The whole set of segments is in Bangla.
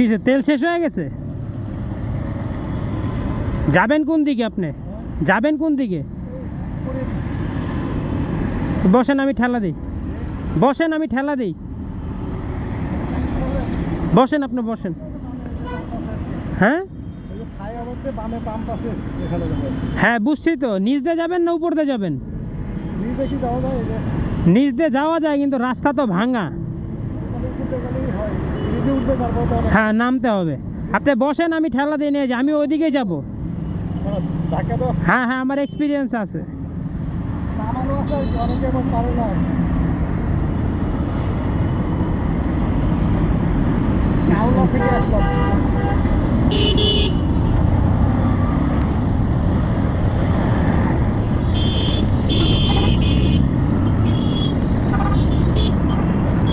কি তেল শেষ হয়ে গেছে? যাবেন কোন দিকে আপনি? যাবেন কোন দিকে? বসেন আমি ঠেলা দিই। বসেন আমি ঠেলা দিই। বসেন আপনি বসেন। হ্যাঁ? হ্যাঁ বুঝছি তো। নিচ দিয়ে যাবেন না উপর দিয়ে যাবেন? নিজে দিয়ে যাওয়া যায় কিন্তু রাস্তা তো ভাঙা। হয় নামতে হবে। আপনি বসেন আমি ঠেলা দিয়ে নিয়ে যাই। আমি ওইদিকেই যাব। হ্যাঁ হ্যাঁ আমার এক্সপিরিয়েন্স আছে।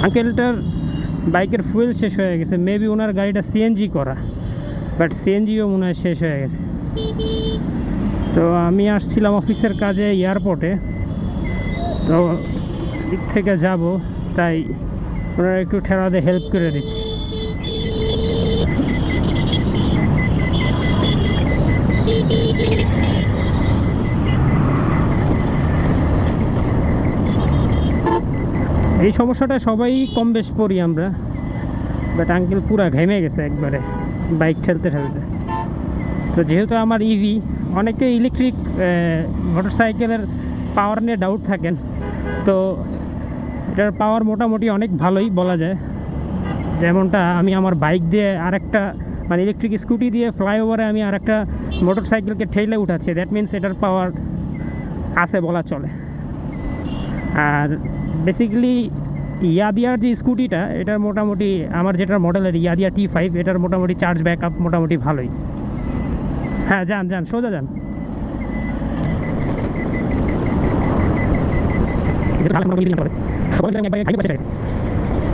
আঙ্কেলটার বাইকের ফুয়েল শেষ হয়ে গেছে। মেবি ওনার গাড়িটা সিএনজি করা। বাট সিএনজিও মনে হয় শেষ হয়ে গেছে। তো আমি আসছিলাম অফিসের কাজে এয়ারপোর্টে। তো দিক থেকে যাব, তাই ওনারা একটু ঠেলাতে হেল্প করে দিচ্ছি। এই সমস্যাটা সবাই কম বেশ পড়ি আমরা। বাট আঙ্কেল পুরা ঘেমে গেছে একবারে বাইক ঠেলতে ঠেলতে। তো যেহেতু আমার ইভি অনেকে ইলেকট্রিক মোটর সাইকেলের পাওয়ার নিয়ে ডাউট থাকেন। তো এটার পাওয়ার মোটামুটি অনেক ভালোই বলা যায়। যেমনটা আমি আমার বাইক দিয়ে আরেকটা মানে ইলেকট্রিক স্কুটি দিয়ে ফ্লাইওভারে আমি আরেকটা মোটর সাইকেলকে ঠেলে উঠাচ্ছি। দ্যাট মিন্স এটার পাওয়ার আছে বলা চলে। আর বেসিক্যালি ইয়াদিয়ার যে স্কুটিটা এটার মোটামুটি আমার যেটা মডেলের ইয়াদিয়া টি ফাইভ এটার মোটামুটি চার্জ ব্যাক আপ মোটামুটি ভালোই। হ্যাঁ যান যান, সোজা যান।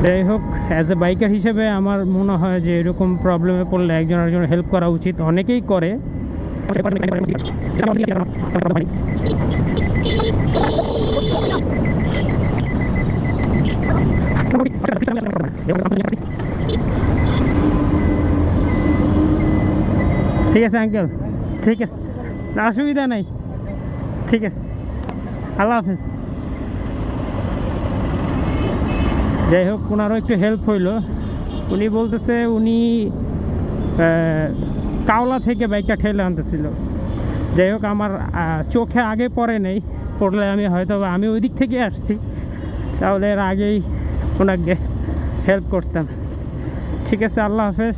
যাই হোক অ্যাজ এ বাইকার হিসেবে আমার মনে হয় যে এরকম প্রবলেমে পড়লে একজন আরেকজনের হেল্প করা উচিত। অনেকেই করে। ঠিক আছে আঙ্কেল ঠিক আছে। অসুবিধা নাই। ঠিক আছে। আল্লাহ হাফিজ। যাই হোক, ওনারও একটু হেল্প হইল। উনি বলতেছে, উনি কাওলা থেকে বাইকটা ঠেলে আনতেছিল। যাই হোক, আমার চোখে আগে পড়ে নেই। পড়লে আমি হয়তো আমি ওই দিক থেকে আসছি। তাহলে এর আগেই ওনাকে হেল্প করতাম। ঠিক আছে, আল্লাহ হাফেজ।